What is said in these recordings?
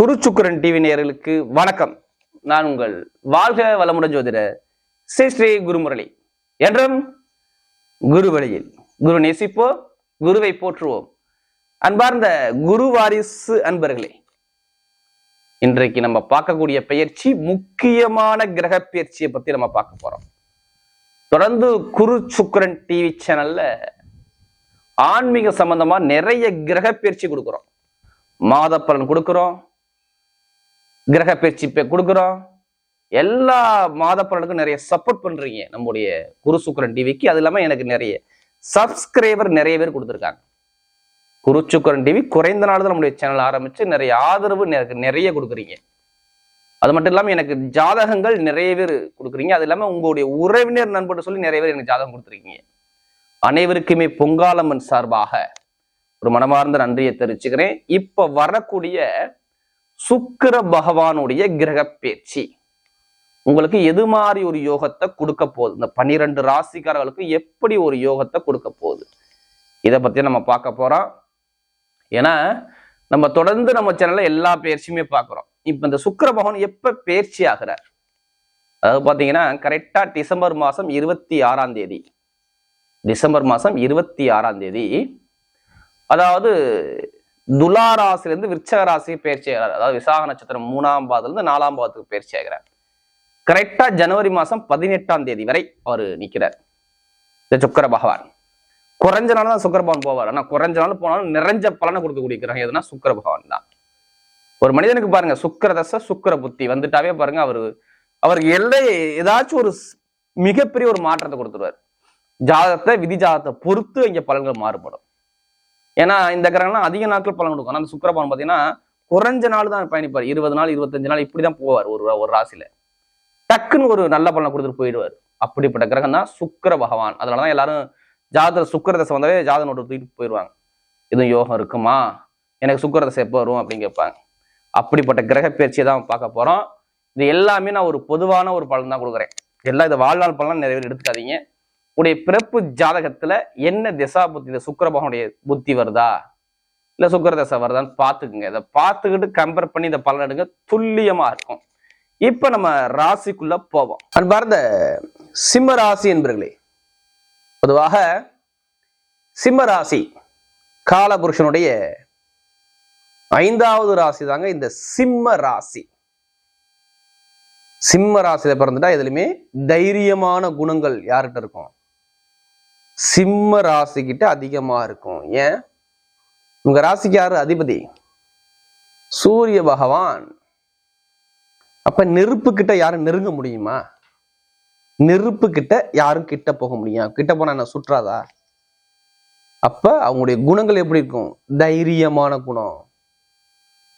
குருச்சுக்குரன் TV நேயர்களுக்கு வணக்கம். நான் உங்கள் வாழ்க வளமுடன் ஜோதிட ஸ்ரீ ஸ்ரீ குருமுரளி. என்றும் குரு வழியில் குரு நேசிப்போ குருவை போற்றுவோம். அன்பார்ந்த குரு வாரிசு அன்பர்களே இன்றைக்கு நம்ம பார்க்கக்கூடிய பயிற்சி முக்கியமான கிரக பயிற்சியை பத்தி நம்ம பார்க்க போறோம். தொடர்ந்து குரு சுக்கரன் டிவி சேனல்ல ஆன்மீக சம்பந்தமா நிறைய கிரக பயிற்சி கொடுக்குறோம். மாத பலன் கொடுக்குறோம். கிரக பயிற்சி கொடுக்குறோம். எல்லா மாத பலனுக்கும் நிறைய சப்போர்ட் பண்றீங்க. நம்முடைய குரு சுக்கரன் டிவிக்கு. அது இல்லாம எனக்கு நிறைய சப்ஸ்கிரைபர் நிறைய பேர் கொடுத்துருக்காங்க. குரு சுக்கரன் டிவி குறைந்த நாள் தான் நம்முடைய சேனல் ஆரம்பிச்சு நிறைய ஆதரவு எனக்கு நிறைய கொடுக்குறீங்க. அது மட்டும் இல்லாமல் எனக்கு ஜாதகங்கள் நிறைய பேர் கொடுக்குறீங்க. அது இல்லாமல் உங்களுடைய உறவினர் நண்பர் சொல்லி நிறைய பேர் எனக்கு ஜாதகம் கொடுத்துருக்கீங்க. அனைவருக்குமே பொங்காலம்மன் சார்பாக ஒரு மனமார்ந்த நன்றியை தெரிவிச்சுக்கிறேன். இப்போ வரக்கூடிய சுக்கிர பகவானுடைய கிரக பேச்சு. உங்களுக்கு எது மாதிரி ஒரு யோகத்தை கொடுக்க போகுது? இந்த பன்னிரெண்டு ராசிக்காரர்களுக்கு எப்படி ஒரு யோகத்தை கொடுக்க போகுது? இதை பத்தி நம்ம பார்க்க போறோம். ஏன்னா நம்ம தொடர்ந்து நம்ம சேனல்ல எல்லா பயிற்சியுமே பார்க்குறோம். இப்போ இந்த சுக்கிர பகவான் எப்ப பயிற்சி ஆகிறார்? அதாவது பார்த்தீங்கன்னா கரெக்டா டிசம்பர் மாதம் இருபத்தி ஆறாம் தேதி. டிசம்பர் மாதம் இருபத்தி ஆறாம் தேதி. அதாவது துலா ராசியிலிருந்து விருச்சக ராசிக்கு பயிற்சி ஆகிறார். அதாவது விசாக நட்சத்திரம் மூணாம் பாதத்துல இருந்து நாலாம் பாதத்துக்கு பயிற்சி ஆகிறார். கரெக்டா ஜனவரி மாசம் பதினெட்டாம் தேதி வரை அவர் நிக்கிறார். இந்த சுக்கர பகவான். குறைஞ்ச நாள் தான் சுக்கர பகவான் போவார். ஆனா குறைஞ்ச நாள் போனாலும் நிறைஞ்ச பலனை கொடுக்கக்கூடிய கிரகம் எதுனா சுக்கர பகவான் தான். ஒரு மனிதனுக்கு பாருங்க சுக்கர தசை சுக்கர புத்தி வந்துட்டாவே பாருங்க அவரு அவருக்கு எல்லை ஏதாச்சும் ஒரு மிகப்பெரிய ஒரு மாற்றத்தை கொடுத்துருவார். ஜாதகத்தை விதி ஜாதகத்தை பொறுத்து இங்கே பலன்கள் மாறுபடும். ஏன்னா இந்த கிரகம்லாம் அதிக நாட்கள் பலன் கொடுக்கும். ஆனால் அந்த சுக்கிரபவன் பார்த்தீங்கன்னா குறைஞ்ச நாள் தான் பயணிப்பார். இருபது நாள் இருபத்தஞ்சு நாள் இப்படி தான் போவார். ஒரு ஒரு ராசியில. டக்குன்னு ஒரு நல்ல பலனை கொடுத்துட்டு போயிடுவார். அப்படிப்பட்ட கிரகம் தான் சுக்கிர பகவான். அதனால தான் எல்லாரும் ஜாதக சுக்கர தசை வந்தாவே ஜாதக நோட்டு தூக்கிட்டு போயிடுவாங்க. எதுவும் யோகம் இருக்குமா? எனக்கு சுக்கர தசை எப்போ வரும் அப்படின்னு கேட்பாங்க. அப்படிப்பட்ட கிரக பயிற்சியை தான் பார்க்க போகிறோம் இது எல்லாமே நான் ஒரு பொதுவான ஒரு பலன் தான் கொடுக்குறேன். எல்லாம் இது வாழ்நாள் பலன் நிறைய பேர் எடுத்துக்காதீங்க. உடைய பிறப்பு ஜாதகத்துல என்ன திசா புத்தி? இந்த சுக்கரபகனுடைய புத்தி வருதா? இல்ல சுக்கிர தசை வருதான்னு பார்த்துக்குங்க. இதை பார்த்துக்கிட்டு கம்பேர் பண்ணி இந்த பலன் எடுங்க. துல்லியமா இருக்கும். இப்ப நம்ம ராசிக்குள்ள போவோம். அன்பார்ந்த சிம்ம ராசி என்பர்களே பொதுவாக சிம்ம ராசி காலபுருஷனுடைய ஐந்தாவது ராசி தாங்க இந்த சிம்ம ராசி. சிம்ம ராசியில பிறந்துட்டா எதுலையுமே தைரியமான குணங்கள் யார்கிட்ட இருக்கும்? சிம்ம ராசிக்கிட்ட அதிகமாக இருக்கும். ஏன்? உங்க ராசிக்கு யாரு? அதிபதி. சூரிய பகவான். அப்ப நெருப்புக்கிட்ட யாரும் நெருங்க முடியுமா? நெருப்புக்கிட்ட யாரும் கிட்ட போக முடியும்? கிட்ட போனால் என்ன சுற்றாதா? அப்ப அவங்களுடைய குணங்கள் எப்படி இருக்கும்? தைரியமான குணம்.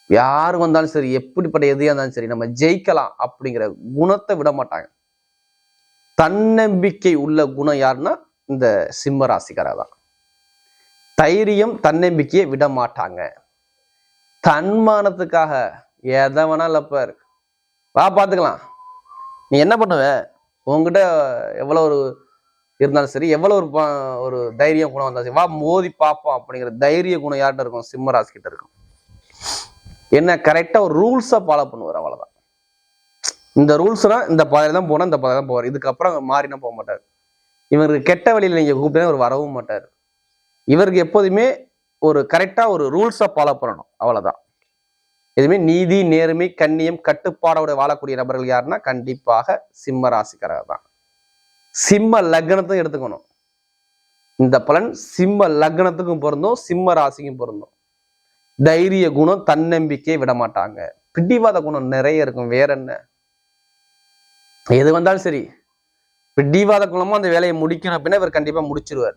யார் வந்தாலும் சரி எப்படிப்பட்ட எதையாக இருந்தாலும் சரி நம்ம ஜெயிக்கலாம் அப்படிங்கிற குணத்தை விட மாட்டாங்க. தன்னம்பிக்கை உள்ள குணம் யாருன்னா இந்த சிம்ம ராசிக்காரா தான். தைரியம் தன்னம்பிக்கையை விட மாட்டாங்க தன்மானத்துக்காக எதை வேணாலும் இல்லப்பார் வா பார்த்துக்கலாம் நீ என்ன பண்ணுவ? உங்ககிட்ட எவ்வளோ ஒரு இருந்தாலும் சரி எவ்வளோ ஒரு ஒரு தைரிய குணம் வந்தாலும் சரி வா மோதி பார்ப்போம் அப்படிங்கிற தைரிய குணம் யார்கிட்ட இருக்கும்? சிம்ம ராசி கிட்ட இருக்கும். என்ன கரெக்டாக ஒரு ரூல்ஸை ஃபாலோ பண்ணுவார் அவ்வளோதான் இந்த ரூல்ஸ்னா இந்த பாதையில தான் போனால் இந்த பாதையில தான் போவார். இதுக்கப்புறம் மாறினா போக மாட்டார். இவருக்கு கெட்ட வழியில் நீங்கள் கூப்பிட்டா அவர் வரவும் மாட்டார். இவருக்கு எப்போதுமே ஒரு கரெக்டாக ஒரு ரூல்ஸை ஃபாலோ பண்ணணும். அவ்வளோதான் எதுவுமே நீதி நேர்மை கண்ணியம் கட்டுப்பாடோட வாழக்கூடிய நபர்கள் யாருன்னா கண்டிப்பாக சிம்ம ராசிக்காரர் தான். சிம்ம லக்னத்தையும் எடுத்துக்கணும். இந்த பலன் சிம்ம லக்னத்துக்கும் பொருந்தும் சிம்ம ராசிக்கும் பொருந்தும். தைரிய குணம் தன்னம்பிக்கை விட மாட்டாங்க. பிடிவாத குணம் நிறைய இருக்கும். வேற என்ன? எது வந்தாலும் சரி. பிடிவாத குணமும் அந்த வேலையை முடிக்கணும் அப்படின்னா இவர் கண்டிப்பாக முடிச்சிருவார்.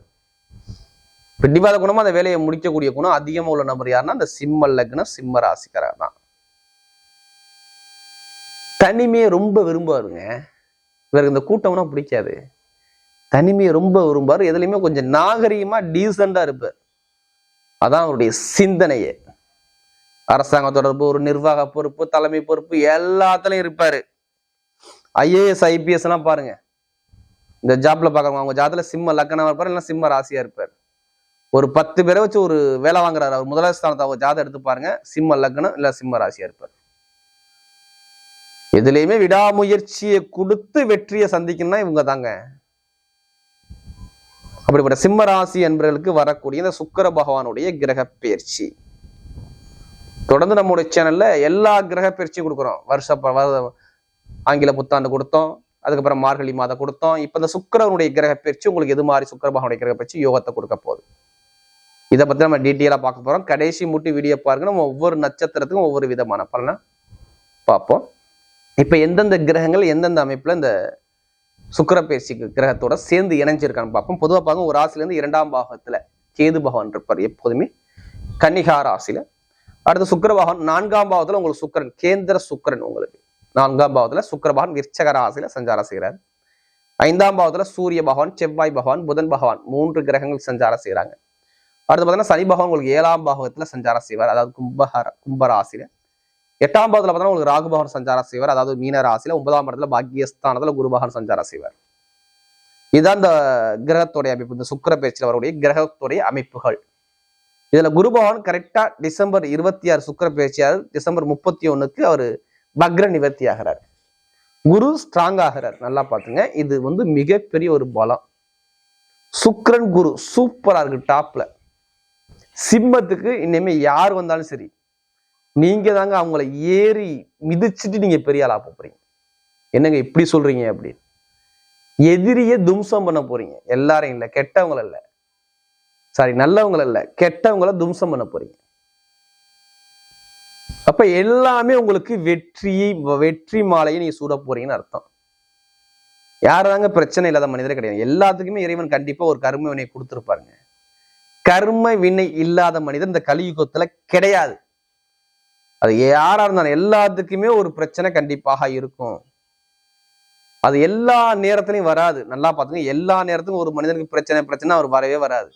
பிடிவாத குணமும் அந்த வேலையை முடிக்கக்கூடிய குணம் அதிகமா உள்ள நபர் யாருன்னா அந்த சிம்ம லக்னம் சிம்ம ராசிக்காரர் தான். தனிமையை ரொம்ப விரும்புவாருங்க. இவருக்கு இந்த கூட்டம்னா பிடிக்காது. தனிமையை ரொம்ப விரும்புவார். எதுலையுமே கொஞ்சம் நாகரிகமா டீசெண்டாக இருப்பார். அதான் அவருடைய சிந்தனையே. அரசாங்க தொடர்பு ஒரு நிர்வாக பொறுப்பு தலைமை பொறுப்பு எல்லாத்துலயும் இருப்பாரு. ஐஏஎஸ் ஐபிஎஸ் எல்லாம் பாருங்க. இந்த ஜாப்ல பாக்குறவங்க அவங்க ஜாதத்துல சிம்ம லக்கணமா இருப்பார் இல்லைன்னா சிம்ம ராசியா இருப்பார். ஒரு பத்து பேரை வச்சு ஒரு வேலை வாங்குறாரு அவர் முதலாவது ஸ்தானத்தை அவர் ஜாதகம் எடுத்து பாருங்க சிம்ம லக்னம் இல்ல சிம்ம ராசியா இருப்பார். எதுலையுமே விடாமுயற்சியை கொடுத்து வெற்றியை சந்திக்கணும்னா இவங்க தாங்க. அப்படிப்பட்ட சிம்ம ராசி என்பவர்களுக்கு வரக்கூடிய இந்த சுக்கர பகவானுடைய கிரக பயிற்சி தொடர்ந்து நம்முடைய சேனல்ல எல்லா கிரக பயிற்சியும் கொடுக்குறோம். வருஷ ஆங்கில புத்தாண்டு கொடுத்தோம். அதுக்கப்புறம் மார்கழி மாதம் கொடுத்தோம். இப்ப இந்த சுக்கரனுடைய கிரக பயிற்சி உங்களுக்கு எது மாதிரி சுக்கிர பகவானுடைய கிரக பயிற்சி யோகத்தை கொடுக்க போகுது? இதை பத்தி நம்ம டீட்டெயிலா பார்க்க போறோம். கடைசி மூட்டி வீடியோ பாருங்க. நம்ம ஒவ்வொரு நட்சத்திரத்துக்கும் ஒவ்வொரு விதமான பலனை பார்ப்போம். இப்ப எந்தெந்த கிரகங்கள் எந்தெந்த அமைப்புல இந்த சுக்கரப்பேசி கிரகத்தோட சேர்ந்து இணைஞ்சிருக்கான்னு பார்ப்போம். பொதுவாக பார்க்க ஒரு ராசிலேருந்து இரண்டாம் பாகத்துல கேது பகவான் இருப்பார் எப்போதுமே. கன்னிகா ராசியில். அடுத்து சுக்கர பகவான் நான்காம் பாகத்தில் உங்களுக்கு சுக்கிரன் கேந்திர சுக்கிரன் உங்களுக்கு நான்காம் பாவத்துல சுக்கிர பகவான் விருச்சக ராசியில சஞ்சாரம் செய்கிறார் ஐந்தாம் பாவத்துல சூரிய பகவான் செவ்வாய் பகவான் புதன் பகவான் மூன்று கிரகங்கள் சஞ்சாரம் செய்கிறாங்க அடுத்து பார்த்தீங்கன்னா சனி பகவான் உங்களுக்கு ஏழாம் பாகத்துல சஞ்சாரம் செய்வார். அதாவது கும்பஹர கும்பராசியில எட்டாம் பாவத்துல பார்த்தீங்கன்னா உங்களுக்கு ராகு பகவான் சஞ்சாரம் செய்வார். அதாவது மீன ராசியில ஒன்பதாம் இடத்துல பாக்கியஸ்தானத்துல குரு பகவான் சஞ்சாரம் செய்வார். இதுதான் இந்த கிரகத்துடைய அமைப்பு. இந்த சுக்கிர பயிற்சியில் வரக்கூடிய கிரகத்துடைய அமைப்புகள். இதுல குரு பகவான் கரெக்டா டிசம்பர் இருபத்தி ஆறு சுக்கிர பேச்சியார் டிசம்பர் முப்பத்தி ஒண்ணுக்கு அவர் பக்ர நிவர்த்தி ஆகிறார் குரு ஸ்ட்ராங் ஆகிறார். நல்லா பார்த்துங்க. இது வந்து மிகப்பெரிய ஒரு பலம். சுக்ரன் குரு சூப்பரா இருக்கு டாப்ல சிம்மத்துக்கு இனிமே யார் வந்தாலும் சரி நீங்க தாங்க அவங்கள ஏறி மிதிச்சிட்டு நீங்க பெரிய ஆளா போறீங்க. என்னங்க இப்படி சொல்றீங்க அப்படின்னு. எதிரியே தும்சம் பண்ண போறீங்க. எல்லாரையும் இல்லை கெட்டவங்கள இல்லை. சாரி நல்லவங்கள இல்லை கெட்டவங்கள தும்சம் பண்ண போறீங்க. அப்ப எல்லாமே உங்களுக்கு வெற்றியை வெற்றி மாலையை நீங்க சூட போறீங்கன்னு அர்த்தம். யாராங்க பிரச்சனை இல்லாத மனிதரே கிடையாது. எல்லாத்துக்குமே இறைவன் கண்டிப்பா ஒரு கர்ம வினை கொடுத்துருப்பாருங்க. கர்ம வினை இல்லாத மனிதன் இந்த கலியுகத்துல கிடையாது. அது யாரா இருந்தாலும் எல்லாத்துக்குமே ஒரு பிரச்சனை கண்டிப்பாக இருக்கும். அது எல்லா நேரத்திலையும் வராது. நல்லா பார்த்துங்க எல்லா நேரத்துக்கும் ஒரு மனிதனுக்கு பிரச்சனை பிரச்சனை அவர் வரவே வராது.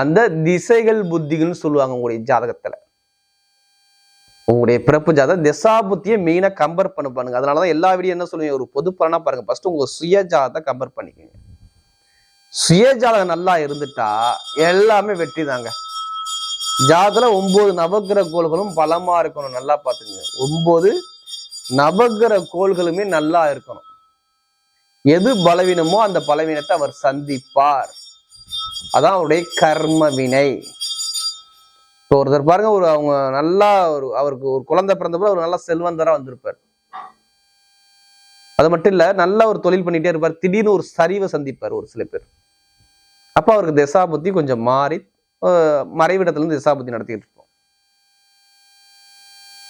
அந்த திசைகள் புத்திகள்னு சொல்லுவாங்க உங்களுடைய ஜாதகத்துல. உங்களுடைய பிறப்பு ஜாதகம் திசாபுத்தியை மெயினாக கம்பேர் பண்ண பாருங்க. அதனாலதான் எல்லா வீடியோ என்ன சொல்லுவீங்க? ஒரு பொது பலனா பாருங்க. ஃபர்ஸ்ட் உங்க சுய ஜாதகத்தை கம்பேர் பண்ணிக்கோங்க. சுய ஜாதகம் நல்லா இருந்துட்டா எல்லாமே வெற்றி தாங்க. ஜாதத்துல ஒன்பது நவக்கிரக கோள்களும் பலமா இருக்கணும் நல்லா பாத்துக்கங்க ஒன்பது நவக்கிரக கோள்களுமே நல்லா இருக்கணும். எது பலவீனமோ அந்த பலவீனத்தை அவர் சந்திப்பார். அதான் அவருடைய கர்ம வினை. ஸோ ஒருத்தர் பாருங்க ஒரு அவங்க நல்லா ஒரு அவருக்கு ஒரு குழந்தை பிறந்தப்போ அவர் நல்ல செல்வந்தராக வந்திருப்பார். அது மட்டும் இல்ல நல்ல ஒரு தொழில் பண்ணிட்டே இருப்பார். திடீர்னு ஒரு சரிவை சந்திப்பார் ஒரு சில பேர். அப்போ அவருக்கு திசாபுத்தி கொஞ்சம் மாறி மறைவிடத்துலேருந்து மறைவிடத்துல இருந்து நடத்திட்டு இருப்போம்.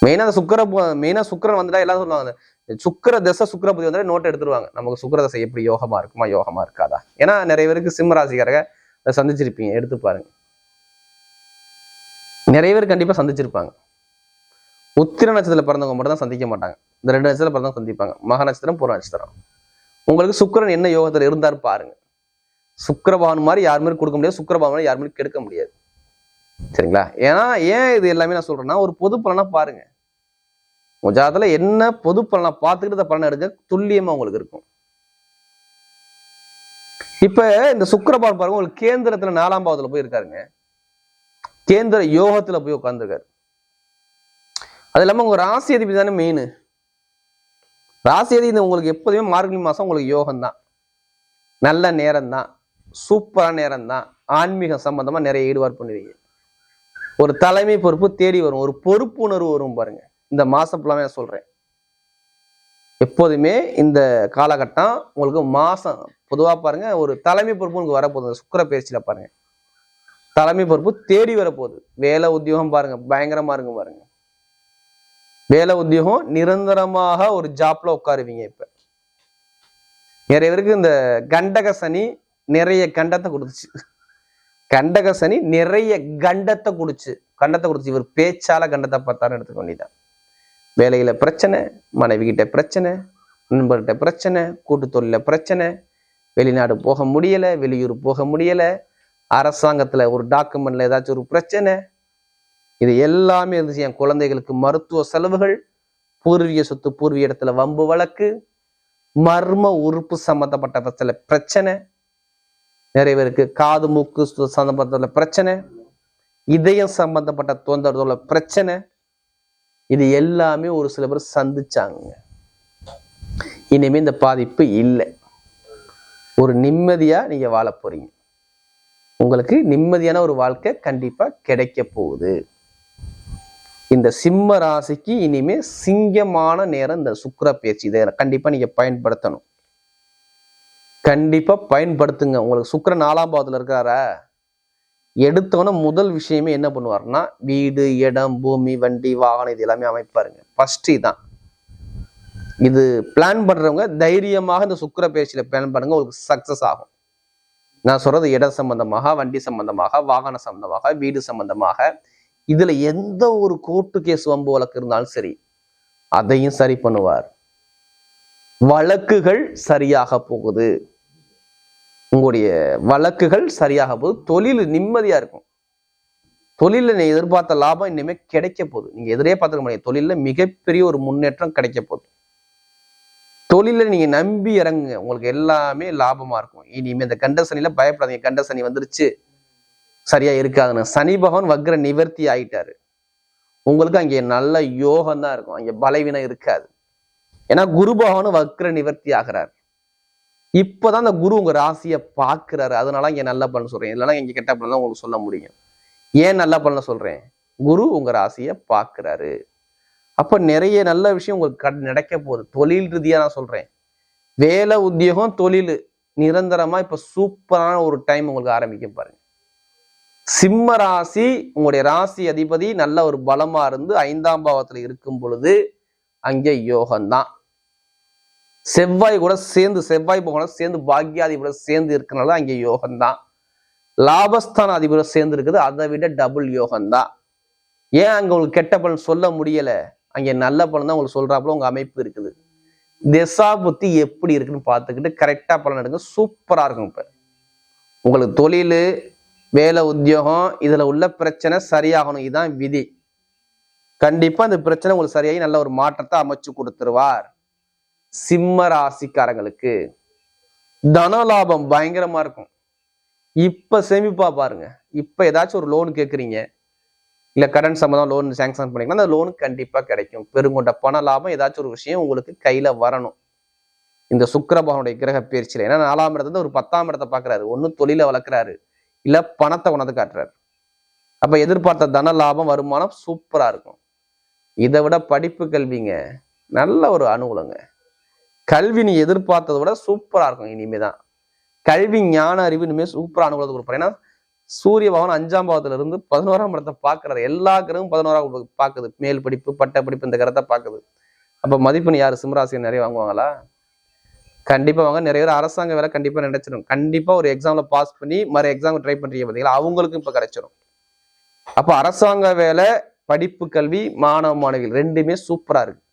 மெயினா அந்த சுக்கர மெயினா சுக்கரன் வந்துட்டா எல்லாம் சொல்லுவாங்க சுக்கர தசை சுக்கர புத்தி வந்தாலே நோட் எடுத்துருவாங்க. நமக்கு சுக்கர தசை எப்படி யோகமா இருக்குமா யோகமாக இருக்காதா? ஏன்னா நிறைய பேருக்கு சிம்ம ராசிக்காரங்க சந்திச்சிருப்பீங்க எடுத்து பாருங்க. நிறைய பேர் கண்டிப்பாக சந்திச்சிருப்பாங்க. உத்திர நட்சத்திரத்தில் பிறந்தவங்க மட்டும் தான் சந்திக்க மாட்டாங்க. இந்த ரெண்டு நட்சத்திரம் பிறந்தவங்க சந்திப்பாங்க. மக நட்சத்திரம் பூர்வ நட்சத்திரம். உங்களுக்கு சுக்கரன் என்ன யோகத்தில் இருந்தாரு பாருங்க. சுக்கரபவன் மாதிரி யாருமே கொடுக்க முடியாது சுக்கரபவன் மாதிரி யார் கெடுக்க முடியாது. சரிங்களா? ஏன்னா ஏன் இது எல்லாமே நான் சொல்றேன்னா ஒரு பொது பலனா பாருங்க. உங்க ஜாதகத்துல என்ன பொது பலனா பார்த்துக்கிட்டு இந்த பலனை எடுக்க துல்லியமா உங்களுக்கு இருக்கும். இப்ப இந்த சுக்கரபவன் பாருங்க உங்களுக்கு கேந்திரத்துல நாலாம் பாவத்துல போய் இருக்காருங்க கேந்திர யோகத்துல போய் உட்காந்துருக்காரு அது இல்லாம உங்க ராசி அதிபதி தானே மெயின் ராசி அதிபதி உங்களுக்கு எப்போதுமே மார்கழி மாசம் உங்களுக்கு யோகம் தான் நல்ல நேரம் தான் சூப்பரான நேரம் தான் ஆன்மீக சம்பந்தமா நிறைய ஈடுபாடு பண்ணுவீங்க. ஒரு தலைமை பொறுப்பு தேடி வரும். ஒரு பொறுப்புணர்வு வரும் பாருங்க. இந்த மாசம் ஃபுல்லாமே நான் சொல்றேன். எப்போதுமே இந்த காலகட்டம் உங்களுக்கு மாசம் பொதுவா பாருங்க ஒரு தலைமை பொறுப்பு உங்களுக்கு வரப்போகுது. சுக்கர பயிற்சியில் பாருங்க. தலைமை பொறுப்பு தேடி வரப்போகுது. வேலை உத்தியோகம் பாருங்க பயங்கரமா இருக்கும் பாருங்க. வேலை உத்தியோகம் நிரந்தரமாக ஒரு ஜாப்ல உட்காருவீங்க இப்ப. நிறைய பேருக்கு இந்த கண்டக சனி நிறைய கண்டத்தை கொடுத்துச்சு. கண்டக சனி நிறைய கண்டத்தை குடிச்சு. கண்டத்தை கொடுத்து இவர் பேச்சால கண்டத்தை பார்த்தாரு எடுத்துக்க வேண்டியதான் வேலையில பிரச்சனை மனைவி கிட்ட பிரச்சனை நண்பர்கிட்ட பிரச்சனை கூட்டு தொழில பிரச்சனை வெளிநாடு போக முடியல வெளியூர் போக முடியலை அரசாங்கத்தில் ஒரு டாக்குமெண்ட்ல ஏதாச்சும் ஒரு பிரச்சனை? இது எல்லாமே இருந்துச்சு என் குழந்தைகளுக்கு மருத்துவ செலவுகள் பூர்வீக சொத்து பூர்வீக இடத்துல வம்பு வழக்கு மர்ம உறுப்பு சம்பந்தப்பட்ட சில பிரச்சனை. நிறைய பேருக்கு காது மூக்கு சு- சம்பந்தப்பட்ட பிரச்சனை. இதயம் சம்பந்தப்பட்ட தொந்தரவுல பிரச்சனை. இது எல்லாமே ஒரு சில பேர் சந்திச்சாங்க. இனிமே இந்த பாதிப்பு இல்லை. ஒரு நிம்மதியா நீங்க வாழ போறீங்க. உங்களுக்கு நிம்மதியான ஒரு வாழ்க்கை கண்டிப்பா கிடைக்க போகுது. இந்த சிம்ம ராசிக்கு இனிமே சிங்கமான நேரம் இந்த சுக்கர பேச்சு இதை கண்டிப்பா நீங்க பயன்படுத்தணும். கண்டிப்பா பயன்படுத்துங்க. உங்களுக்கு சுக்கர நாலாம் பாவத்துல இருக்காரா? எடுத்தவொன்னே முதல் விஷயமே என்ன பண்ணுவாருன்னா வீடு இடம் பூமி வண்டி வாகனம் இது எல்லாமே அமைப்பாருங்க. ஃபர்ஸ்ட் இதான். இது பிளான் பண்றவங்க தைரியமாக இந்த சுக்கர பேச்சில பிளான் பண்ணுங்க உங்களுக்கு சக்சஸ் ஆகும். நான் சொல்றது இட சம்பந்தமாக வண்டி சம்பந்தமாக வாகன சம்பந்தமாக வீடு சம்பந்தமாக. இதுல எந்த ஒரு கோர்ட்டு கேஸ் வம்பு வழக்கு இருந்தாலும் சரி அதையும் சரி பண்ணுவார். வழக்குகள் சரியாக போகுது. உங்களுடைய வழக்குகள் சரியாக போகுது. தொழில் நிம்மதியா இருக்கும். தொழில நீ எதிர்பார்த்த லாபம் இனிமே கிடைக்க போகுது. நீங்க எதிரே பார்த்துக்க முடியாது. தொழில மிகப்பெரிய ஒரு முன்னேற்றம் கிடைக்க போகுது. தொழிலில் நீங்க நம்பி இறங்குங்க. உங்களுக்கு எல்லாமே லாபமா இருக்கும். இனிமே இந்த கண்ட சனியில பயப்படாதீங்க. கண்ட சனி வந்துருச்சு. சரியா இருக்காதுன்னு. சனி பகவான் வக்ர நிவர்த்தி ஆயிட்டாரு. உங்களுக்கு அங்கே நல்ல யோகம் தான் இருக்கும். அங்கே பலவீனம் இருக்காது. ஏன்னா குரு பகவானும் வக்ர நிவர்த்தி ஆகிறார். இப்போதான் அந்த குரு உங்க ராசியை பார்க்குறாரு. அதனால இங்கே நல்ல பலன் சொல்றேன். இல்லைன்னா இங்கே கெட்ட பலன் தான் உங்களுக்கு சொல்ல முடியும். ஏன் நல்ல பலனை சொல்றேன்? குரு உங்க ராசியை பார்க்குறாரு. அப்ப நிறைய நல்ல விஷயம் உங்களுக்கு கட்- நடக்க போகுது. தொழில் ரீதியா நான் சொல்றேன். வேலை உத்தியோகம் தொழில் நிரந்தரமா இப்ப சூப்பரான ஒரு டைம் உங்களுக்கு ஆரம்பிக்க பாருங்க. சிம்ம ராசி உங்களுடைய ராசி அதிபதி நல்ல ஒரு பலமா இருந்து ஐந்தாம் பாவத்துல இருக்கும் பொழுது அங்கே யோகம்தான். செவ்வாய் கூட சேர்ந்து செவ்வாய் கூட சேர்ந்து பாக்யாதிபதி சேர்ந்து இருக்கிறனால அங்கே யோகம்தான். லாபஸ்தான அதிபரை சேர்ந்து இருக்குது. அதை விட டபுள் யோகம்தான். ஏன் அங்கே உங்களுக்கு கெட்ட பலன் சொல்ல முடியலை? அங்கே நல்ல பலன் தான் உங்களுக்கு சொல்கிறாப்புல உங்கள் அமைப்பு இருக்குது. திசா புத்தி எப்படி இருக்குன்னு பார்த்துக்கிட்டு கரெக்டாக பலன் எடுங்க சூப்பராக இருக்கும் இப்போ உங்களுக்கு தொழில் வேலை உத்தியோகம் இதில் உள்ள பிரச்சனை சரியாகணும் இதுதான் விதி. கண்டிப்பாக அந்த பிரச்சனை உங்களுக்கு சரியாகி நல்ல ஒரு மாற்றத்தை அமைச்சு கொடுத்துருவார். சிம்ம ராசிக்காரங்களுக்கு தன லாபம் பயங்கரமாக இருக்கும். இப்போ சேமிப்பா பாருங்க. இப்போ ஏதாச்சும் ஒரு லோன் கேட்குறீங்க இல்லை கடன் சம்மந்தம் லோன் சேங்ஷன் பண்ணிங்கன்னா அந்த லோன் கண்டிப்பாக கிடைக்கும். பெருங்கொண்ட பண லாபம் ஏதாச்சும் ஒரு விஷயம் உங்களுக்கு கையில் வரணும். இந்த சுக்கரபகனுடைய கிரக பயிற்சியில். ஏன்னா நாலாம் இடத்துல ஒரு பத்தாம் இடத்தை பார்க்குறாரு. ஒன்று தொழிலை வளர்க்குறாரு. இல்லை பணத்தை உணர்ந்து காட்டுறாரு. அப்போ எதிர்பார்த்த தன லாபம் வருமானம் சூப்பராக இருக்கும். இதை விட படிப்பு கல்விங்க நல்ல ஒரு அனுகூலங்க. கல்வி நீ எதிர்பார்த்ததை விட சூப்பராக இருக்கும் இனிமேதான். கல்வி ஞான அறிவு இனிமேல் சூப்பராக அனுகூலத்தை கொடுப்பாரு ஏன்னா சூரிய பகவான் அஞ்சாம் பாவத்துல இருந்து பதினோராம் இடத்தை பார்க்கறாரு. எல்லா கிரகமும் பதினோராம் பார்க்குது. மேல் படிப்பு பட்ட படிப்பு இந்த கிரகத்தை பார்க்குது. அப்போ மதிப்பெண் யார்? சிம்மராசி நிறைய வாங்குவாங்களா? கண்டிப்பாக வாங்க. நிறைய பேர் அரசாங்க வேலை கண்டிப்பாக நினைச்சிடும் கண்டிப்பாக ஒரு எக்ஸாமில் பாஸ் பண்ணி மறு எக்ஸாம் ட்ரை பண்ணுறீங்க பார்த்தீங்களா? அவங்களுக்கும் இப்போ கிடைச்சிடும் அப்போ அரசாங்க வேலை படிப்பு கல்வி மாணவ மாணவிகள் ரெண்டுமே சூப்பராக இருக்குது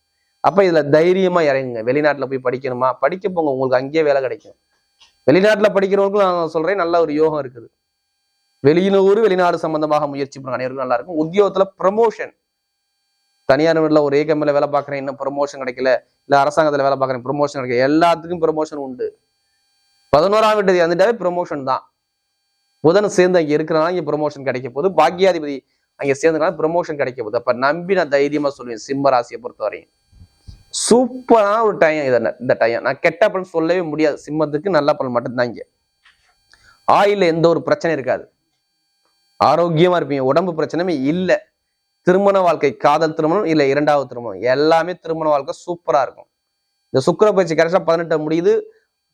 அப்போ இதில் தைரியமாக இறங்குங்க. வெளிநாட்டில் போய் படிக்கணுமா? படிக்க போங்க. உங்களுக்கு அங்கேயே வேலை கிடைக்கும். வெளிநாட்டில் படிக்கிறவங்களுக்கும் நான் சொல்கிறேன் நல்ல ஒரு யோகம் இருக்குது. வெளியினூர் வெளிநாடு சம்பந்தமாக முயற்சி பண்ணுங்க அனைவருக்கும் நல்லா இருக்கும். உத்தியோகத்துல ப்ரமோஷன் தனியார் நிறுவனத்துல ஒரே கம்பெனில வேலை பார்க்குறேன் இன்னும் ப்ரொமோஷன் கிடைக்கல. இல்லை அரசாங்கத்தில் வேலை பார்க்குறேன் ப்ரமோஷன் கிடைக்கல. எல்லாத்துக்கும் ப்ரமோஷன் உண்டு. பதினோராம் வீட்டு வந்துட்டாவே ப்ரொமோஷன் தான். புதன் சேர்ந்து அங்கே இருக்கிறனால இங்கே ப்ரொமோஷன் கிடைக்க போகுது. பாக்கியாதிபதி அங்கே சேர்ந்தனால ப்ரொமோஷன் கிடைக்க போகுது. அப்போ நம்பி நான் தைரியமாக சொல்லுவேன் சிம்ம ராசியை பொறுத்த வரையும் சூப்பரான ஒரு டைம் இதை இந்த டைம் நான் கெட்ட பலன் சொல்லவே முடியாது. சிம்மத்துக்கு நல்ல பலன் மட்டும்தான் இங்கே. ஆயில எந்த ஒரு பிரச்சனை இருக்காது. ஆரோக்கியமா இருப்பீங்க. உடம்பு பிரச்சனையுமே இல்லை. திருமண வாழ்க்கை காதல் திருமணம் இல்லை இரண்டாவது திருமணம். எல்லாமே திருமண வாழ்க்கை சூப்பரா இருக்கும். இந்த சுக்கர பயிற்சி கரெக்டா பதினெட்டு முடியுது.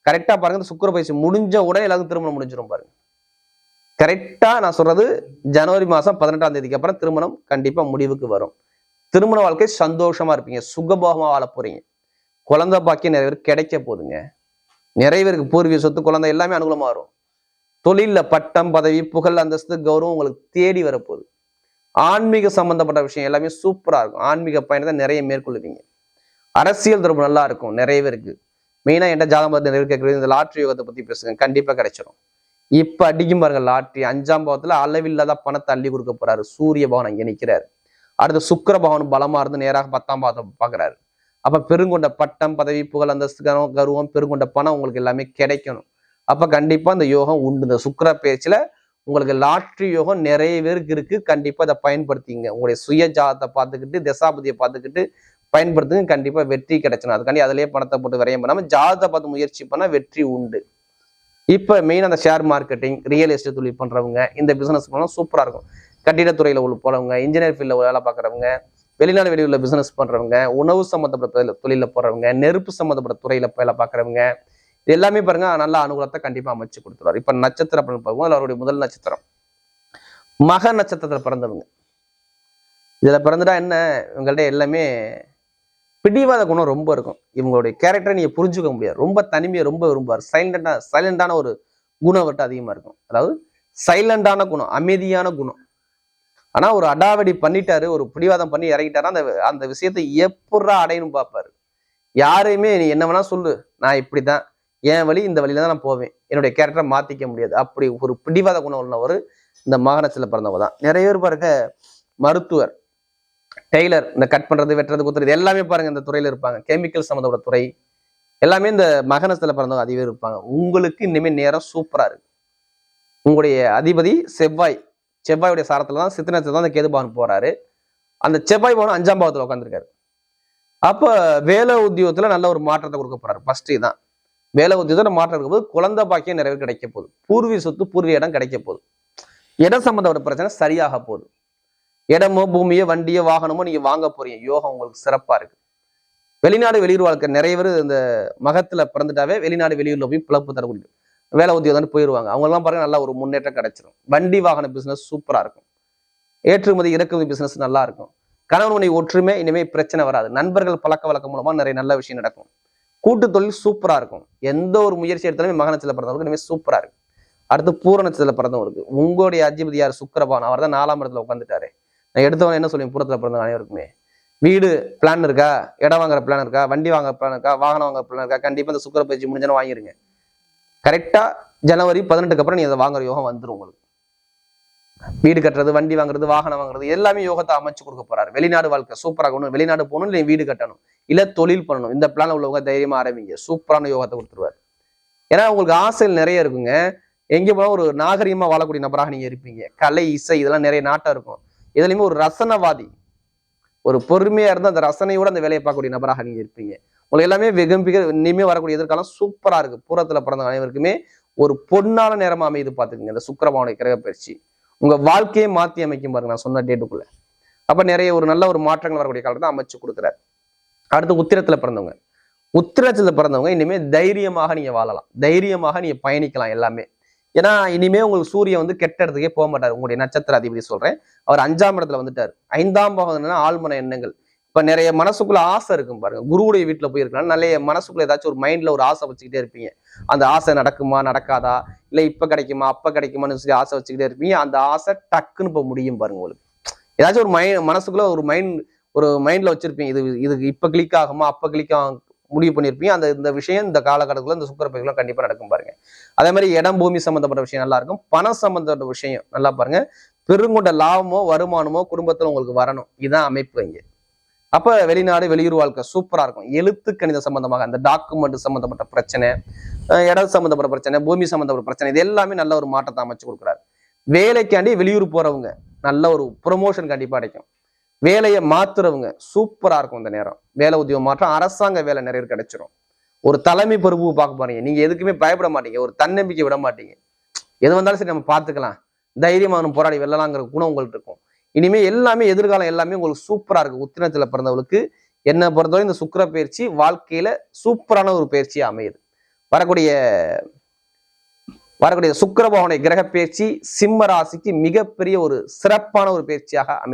கரெக்டா பாருங்க இந்த சுக்கர பயிற்சி முடிஞ்ச உடனே எல்லாருக்கும் திருமணம் முடிஞ்சிடும் பாருங்க. கரெக்டா நான் சொல்றது ஜனவரி மாசம் பதினெட்டாம் தேதிக்கு அப்புறம் திருமணம் கண்டிப்பா முடிவுக்கு வரும். திருமண வாழ்க்கை சந்தோஷமா இருப்பீங்க. சுகபோகமா வாழ போறீங்க. குழந்தை பாக்கியம் நிறைய பேர் கிடைக்க போதுங்க நிறைய பேருக்கு பூர்வீக சொத்து குழந்தை எல்லாமே அனுகூலமா வரும். தொழிலில் பட்டம் பதவி புகழ் அந்தஸ்து கௌரவம் உங்களுக்கு தேடி வரப்போகுது. ஆன்மீக சம்பந்தப்பட்ட விஷயம் எல்லாமே சூப்பராக இருக்கும். ஆன்மீக பயணத்தை நிறைய மேற்கொள்ளுவீங்க. அரசியல் தொடர்பு நல்லா இருக்கும். நிறைய பேருக்கு மெயினாக என்கிட்ட ஜாதகம் பார்த்து நிறைய கேட்குறது இந்த லாட்ரி யோகத்தை பற்றி பேசுங்க. கண்டிப்பாக கிடைச்சிடும் இப்போ அடிக்கும் பாருங்க லாட்ரி. அஞ்சாம் பாவத்தில் அளவில்லாத பணத்தை அள்ளி கொடுக்க போறாரு. சூரிய பவன் அங்கே நிற்கிறார் அடுத்து சுக்கர பவன் பலமாக இருந்து நேராக பத்தாம் பாவத்தை பார்க்குறாரு. அப்போ பெருங்கொண்ட பட்டம் பதவி புகழ் அந்தஸ்து கர்வம் பெருங்கொண்ட பணம் உங்களுக்கு எல்லாமே கிடைக்கணும். அப்போ கண்டிப்பாக அந்த யோகம் உண்டு. இந்த சுக்கர பேச்சில் உங்களுக்கு லாட்ரி யோகம் நிறைய பேருக்கு இருக்குது கண்டிப்பாக அதை பயன்படுத்திங்க. உங்களுடைய சுய ஜாதத்தை பார்த்துக்கிட்டு தசாபதியை பார்த்துக்கிட்டு பயன்படுத்துங்க. கண்டிப்பாக வெற்றி கிடைச்சிடும் அதுக்காண்டி அதிலேயே பணத்தை போட்டு விரையம் பண்ணாமல் ஜாதத்தை பார்த்து முயற்சி பண்ணால் வெற்றி உண்டு. இப்போ மெயின் அந்த ஷேர் மார்க்கெட்டிங் ரியல் எஸ்டேட் தொழில் பண்ணுறவங்க இந்த பிஸ்னஸ் பண்ணால் சூப்பராக இருக்கும். கட்டிடத்துறையில் உள்ள போறவங்க இன்ஜினியர் ஃபீல்டில் வேலை பார்க்குறவங்க வெளிநாடு வெளியூர்ல பிஸ்னஸ் பண்ணுறவங்க உணவு சம்மந்தப்பட்ட தொழிலில் தொழில்ல நெருப்பு சம்மந்தப்பட்ட துறையில் வேலை பார்க்குறவங்க எல்லாமே பாருங்க நல்ல அனுகூலத்தை கண்டிப்பா அமைச்சு கொடுத்துருவார். இப்ப நட்சத்திரம் அப்படின்னு பார்க்கும்போது அவருடைய முதல் நட்சத்திரம். மக நட்சத்திரத்தில் பிறந்தவங்க. இதுல பிறந்துட்டா என்ன? இவங்கள்ட்ட எல்லாமே பிடிவாத குணம் ரொம்ப இருக்கும். இவங்களுடைய கேரக்டரை நீங்க புரிஞ்சுக்க முடியாது. ரொம்ப தனிமையை ரொம்ப விரும்புவார். சைலண்டா சைலண்டான ஒரு குணம் அவர்கிட்ட அதிகமா இருக்கும். அதாவது சைலண்டான குணம் அமைதியான குணம். ஆனா ஒரு அடாவடி பண்ணிட்டாரு ஒரு பிடிவாதம் பண்ணி இறங்கிட்டாருன்னா அந்த அந்த விஷயத்தை எப்படா அடையணும் பார்ப்பாரு. யாரையுமே நீ என்ன வேணா சொல்லு. நான் இப்படிதான் என் வழி இந்த வழியில தான் நான் போவேன். என்னுடைய கேரக்டரை மாற்றிக்க முடியாது. அப்படி ஒரு பிடிவாத குணம் உள்ளவர் இந்த மாகாணத்தில் பிறந்தவங்க தான். நிறைய பேர் பாருங்க மருத்துவர் டெய்லர் இந்த கட் பண்ணுறது வெட்டுறது குத்துறது எல்லாமே பாருங்க இந்த துறையில் இருப்பாங்க. கெமிக்கல் சம்மந்தப்பட்ட துறை எல்லாமே இந்த மகனத்தில் பிறந்தவங்க அதிகம் இருப்பாங்க. உங்களுக்கு இனிமேல் நேரம் சூப்பராக இருக்கு. உங்களுடைய அதிபதி செவ்வாய். செவ்வாயுடைய சாரத்தில் தான் சித்தனத்தில் தான் அந்த கேதுபவன் போகிறாரு அந்த செவ்வாய் பவன் அஞ்சாம் பாவத்தில் உட்காந்துருக்காரு அப்போ வேலை உத்தியோகத்தில் நல்ல ஒரு மாற்றத்தை கொடுக்க போகிறாரு ஃபஸ்ட்டு தான். வேலை உத்தியோகம் மாற்றம் இருக்கும்போது குழந்தை பாக்கியம் நிறைய கிடைக்க போகுது. பூர்வீக சொத்து பூர்வீக இடம் கிடைக்க போகுது. இடம் சம்பந்தப்பட்ட பிரச்சனை சரியாக போகுது. இடமோ பூமியோ வண்டியோ வாகனமோ நீங்க வாங்க போறீங்க. யோகம் உங்களுக்கு சிறப்பா இருக்கு. வெளிநாடு வெளியூர் வாழ்க்கை நிறைய பேர் இந்த மகத்துல பிறந்துட்டாவே வெளிநாடு வெளியூர்ல போய் பிளப்பு தரக்கூடிய வேலை உத்தியோகம் போயிருவாங்க. அவங்கெல்லாம் பாருங்க நல்லா ஒரு முன்னேற்றம் கிடைச்சிரும். வண்டி வாகன பிசினஸ் சூப்பரா இருக்கும். ஏற்றுமதி இறக்குமதி பிசினஸ் நல்லா இருக்கும். கணவன் மனைவி ஒற்றுமை இனிமே பிரச்சனை வராது. நண்பர்கள் பழக்க வழக்கம் மூலமா நிறைய நல்ல விஷயம் நடக்கும். கூட்டு தொழில் சூப்பராக இருக்கும். எந்த ஒரு முயற்சி எடுத்தாலுமே மகனத்தில் பிறந்தவங்களுக்கு இனிமேல் சூப்பராக இருக்கும் அடுத்து பூரணத்தில் பிறந்தவருக்கு உங்களுடைய அதிபதி யார்? சுக்கரபான். அவர் தான் நாலாம் இடத்துல உட்காந்துட்டாரு நான் எடுத்தவன் என்ன சொல்லுவேன்? பூரத்தில் பிறந்த அனைவருக்குமே. வீடு பிளான் இருக்கா? இடம் வாங்குற பிளான் இருக்கா? வண்டி வாங்குற பிளான் இருக்கா? வாகனம் வாங்குற பிளான் இருக்கா? கண்டிப்பாக இந்த சுக்கர பயிற்சி முடிஞ்சோன்னு வாங்கிருங்க. கரெக்டாக ஜனவரி பதினெட்டுக்கு அப்புறம் நீ அதை வாங்குற யோகம் வந்துடும் உங்களுக்கு. வீடு கட்டுறது வண்டி வாங்குறது வாகனம் வாங்குறது எல்லாமே யோகத்தை அமைச்சு கொடுக்க போறாரு. வெளிநாடு வாழ்க்கை சூப்பராக ஒன்று வெளிநாடு போகணும் இல்லை வீடு கட்டணும் இல்ல தொழில் பண்ணணும். இந்த பிளான் உள்ளவங்க தைரியமா ஆரம்பிங்க. சூப்பரான யோகத்தை கொடுத்துருவாரு. ஏன்னா உங்களுக்கு ஆசைகள் நிறைய இருக்குங்க. எங்க போனாலும் ஒரு நாகரிகமா வாழக்கூடிய நபராக நீங்க இருப்பீங்க. கலை இசை இதெல்லாம் நிறைய நாட்டம் இருக்கும். இதுலயுமே ஒரு ரசனவாதி ஒரு பொறுமையா இருந்து அந்த ரசனையோட அந்த வேலையை பார்க்கக்கூடிய நபராக நீங்க இருப்பீங்க. உங்களுக்கு எல்லாமே வெகும்பிக இனிமே வரக்கூடிய எதிர்காலம் சூப்பரா இருக்கு. பூரத்துல பிறந்த அனைவருக்குமே ஒரு பொன்னான நேரமா அமைது பார்த்துக்கோங்க. இந்த சுக்கரபாவனை கிரக பயிற்சி உங்க வாழ்க்கையை மாத்தி அமைக்கும் பாருங்க நான் சொன்ன டேட்டுக்குள்ள அப்ப நிறைய ஒரு நல்ல ஒரு மாற்றங்கள் வரக்கூடிய காலத்தை அமைச்சு கொடுக்குறாரு. அடுத்து உத்திரத்துல பிறந்தவங்க. உத்திரத்துல பிறந்தவங்க இனிமே தைரியமாக நீங்க வாழலாம். தைரியமாக நீங்க பயணிக்கலாம் எல்லாமே. ஏன்னா இனிமே உங்களுக்கு சூரியன் வந்து கெட்ட இடத்துக்கே போக மாட்டார். உங்களுடைய நட்சத்திர அதிபதி சொல்றேன். அவர் அஞ்சாம் இடத்துல வந்துட்டார். ஐந்தாம் பாகம் என்னன்னா ஆழ்மன எண்ணங்கள். இப்போ நிறைய மனசுக்குள்ள ஆசை இருக்கும் பாருங்க. குருவுடைய வீட்டில் போயிருக்கலாம் நிறைய மனசுக்குள்ள ஏதாச்சும் ஒரு மைண்டில் ஒரு ஆசை வச்சுக்கிட்டே இருப்பீங்க. அந்த ஆசை நடக்குமா நடக்காதா? இல்லை இப்போ கிடைக்குமா அப்போ கிடைக்குமான்னு சொல்லி ஆசை வச்சுக்கிட்டே இருப்பீங்க. அந்த ஆசை டக்குன்னு இப்போ முடியும் பாருங்க உங்களுக்கு. ஏதாச்சும் ஒரு மைண்ட் மனசுக்குள்ள ஒரு மைண்ட் ஒரு மைண்டில் வச்சிருப்பீங்க. இது இது இப்போ கிளிக் ஆகுமா அப்போ கிளிக் ஆகும் முடிவு பண்ணியிருப்பீங்க அந்த இந்த விஷயம் இந்த காலகட்டத்தில் இந்த சுக்கர பைகளும் கண்டிப்பாக நடக்கும் பாருங்க. அதே மாதிரி இடம் பூமி சம்மந்தப்பட்ட விஷயம் நல்லா இருக்கும். பணம் சம்மந்தப்பட்ட விஷயம் நல்லா பாருங்க. பெருங்கொண்ட லாபமோ வருமானமோ குடும்பத்தில் உங்களுக்கு வரணும். இதுதான் அமைப்பு இங்கே. அப்ப வெளிநாடு வெளியூர் வாழ்க்கை சூப்பரா இருக்கும். எழுத்து கணித சம்பந்தமாக அந்த டாக்குமெண்ட் சம்பந்தப்பட்ட பிரச்சனை இடம் சம்பந்தப்பட்ட பிரச்சனை பூமி சம்பந்தப்பட்ட பிரச்சனை இது எல்லாமே நல்ல ஒரு மாற்றத்தை அமைச்சு கொடுக்குறாரு. வேலைக்காண்டி வெளியூர் போறவங்க நல்ல ஒரு ப்ரொமோஷன் கண்டிப்பா கிடைக்கும் வேலையை மாத்துறவங்க சூப்பரா இருக்கும் இந்த நேரம். வேலை உத்தியோகம் மாற்றம் அரசாங்க வேலை நிறைய கிடைச்சிரும். ஒரு தலைமை பொறுப்பு பார்க்க போறீங்க. நீங்க எதுக்குமே பயப்பட மாட்டீங்க. ஒரு தன்னம்பிக்கை விட மாட்டீங்க. எது வந்தாலும் சரி நம்ம பார்த்துக்கலாம். தைரியமான போராடி வெல்லலாங்கிற குணம் உங்கள்கிட்ட இருக்கும். இனிமே எல்லாமே எதிர்காலம் எல்லாமே உங்களுக்கு சூப்பரா இருக்கு உத்திரத்துல பிறந்தவங்களுக்கு என்னை பொறுத்தவரை இந்த சுக்கிர பயிற்சி வாழ்க்கையில சூப்பரான ஒரு பயிற்சியா அமையுது. வரக்கூடிய வரக்கூடிய சுக்கிர பகவானுடைய கிரக பயிற்சி சிம்ம ராசிக்கு மிகப்பெரிய ஒரு சிறப்பான ஒரு பயிற்சியாக அமையும்